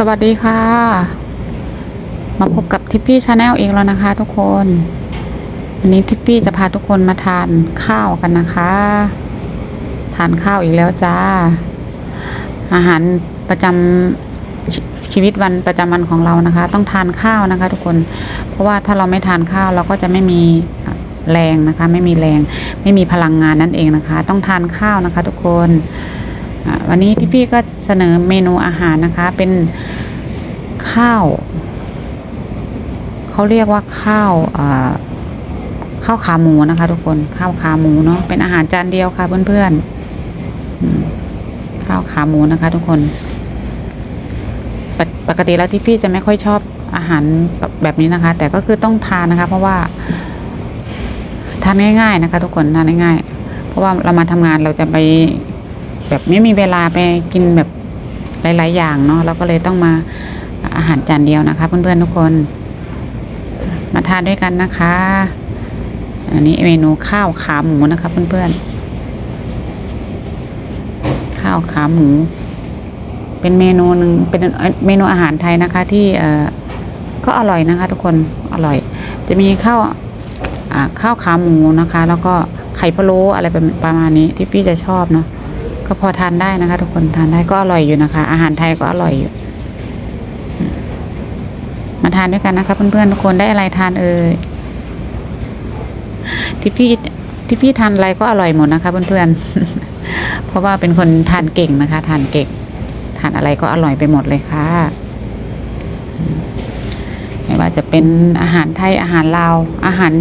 สวัสดีค่ะ มาพบกับทิปปี้ชาแนลอีกแล้วนะคะทุกคน วันนี้ทิปปี้จะพาทุกคนมาทานข้าวกันนะคะ ทานข้าวอีกแล้วจ้า อาหารประจำชชีวิตวันประจำวันของเรานะคะ ต้องทานข้าวนะคะ ทุกคน เพราะว่าถ้าเราไม่ทานข้าวเราก็จะไม่มีแรงนะคะ ไม่มีแรงไม่มีพลังงานนั่นเองนะคะ ต้องทานข้าวนะคะ ทุกคนวันนี้ที่พี่ก็เสนอเมนูอาหารนะคะ เป็น ข้าวเขาเรียกว่าข้าวข้าวขาหมูนะคะ ทุกคนข้าวขาหมูเนาะเป็นอาหารจานเดียวค่ะเพื่อนๆข้าวขาหมูนะคะ ทุกคนปกปกติแล้วที่พี่จะไม่ค่อยชอบอาหารแบบแบบนี้นะคะ แต่ก็คือต้องทานนะคะ เพราะว่าทานง่าย ๆนะคะ ทุกคนทานง่ายๆเพราะว่าเรามาทำงานเราจะไปแบบไม่มีเวลาไปกินแบบหลาย ๆ อย่างเนาะเราก็เลยต้องมา อาหารจานเดียวนะคะ เพื่อนๆทุกคน มาทานด้วยกันนะคะ อันนี้เมนูข้าวขาหมูนะคะเพื่อนๆ ข้าวขาหมู เป็นเมนูหนึ่งเป็นเมนูอาหารไทยนะคะ ที่เออก็อร่อยนะคะ ทุกคนอร่อย จะมีข้าวข้าวขาหมูนะคะ แล้วก็ไข่พะโล้อะไรประมาณนี้ที่พี่จะชอบเนาะก็พอทานได้นะคะ ทุกคนทานได้ก็อร่อยอยู่นะคะ อาหารไทยก็อร่อยอยู่ มาทานด้วยกันนะคะเพื่อนๆทุกคนได้อะไรทานเอ่ยที่พี่ที่พี่ทานอะไรก็อร่อยหมดนะคะ เพื่อนๆ เพราะว่าเป็นคนทานเก่งนะคะ ทานเก่ง ทานอะไรก็อร่อยไปหมดเลยค่ะ ไม่ว่าจะเป็นอาหารไทยอาหารลาวอาหาร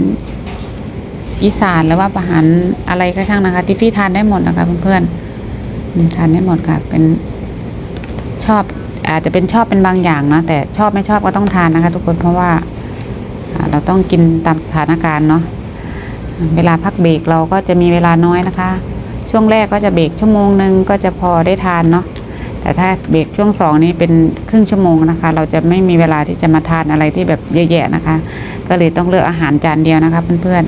อีสานหรือว่าอาหารอะไรก็ช่างนะคะที่พี่ทานได้หมดนะคะ เพื่อนๆทานได้หมดค่ะ เป็นชอบ อาจจะเป็นชอบเป็นบางอย่างนะแต่ชอบไม่ชอบก็ต้องทานนะคะ ทุกคนเพราะว่าเราต้องกินตามสถานการณ์เนาะเวลาพักเบรกเราก็จะมีเวลาน้อยนะคะ ช่วงแรกก็จะเบรกชั่วโมงหนึ่งก็จะพอได้ทานเนาะแต่ถ้าเบรกช่วงสองนี้เป็นครึ่งชั่วโมงนะคะ เราจะไม่มีเวลาที่จะมาทานอะไรที่แบบเยอะๆนะคะ ก็เลยต้องเลือกอาหารจานเดียวนะคะเพื่อน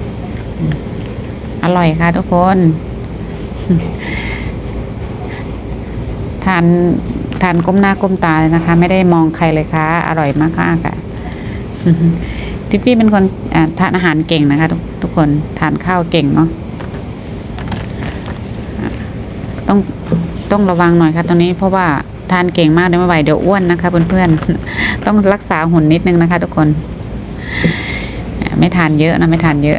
ๆอร่อยค่ะทุกคนทาน ทานก้มหน้าก้มตาเลยนะคะ ไม่ได้มองใครเลยค่ะ อร่อยมากค่ะค่ะทิปปี้เป็นคนทานอาหารเก่งนะคะ ทุกทุกคนทานข้าวเก่งเนาะต้องต้องระวังหน่อยค่ะตรงนี้เพราะว่าทานเก่งมากเดี๋ยวไม่ไหวเดี๋ยวอ้วนนะคะเพื่อนๆต้องรักษาหุ่นนิดนึงนะคะ ทุกคน ไม่ทานเยอะนะไม่ทานเยอะ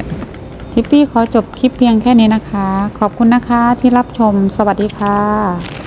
ทิปปี้ขอจบคลิปเพียงแค่นี้นะคะ ขอบคุณนะคะที่รับชมสวัสดีค่ะ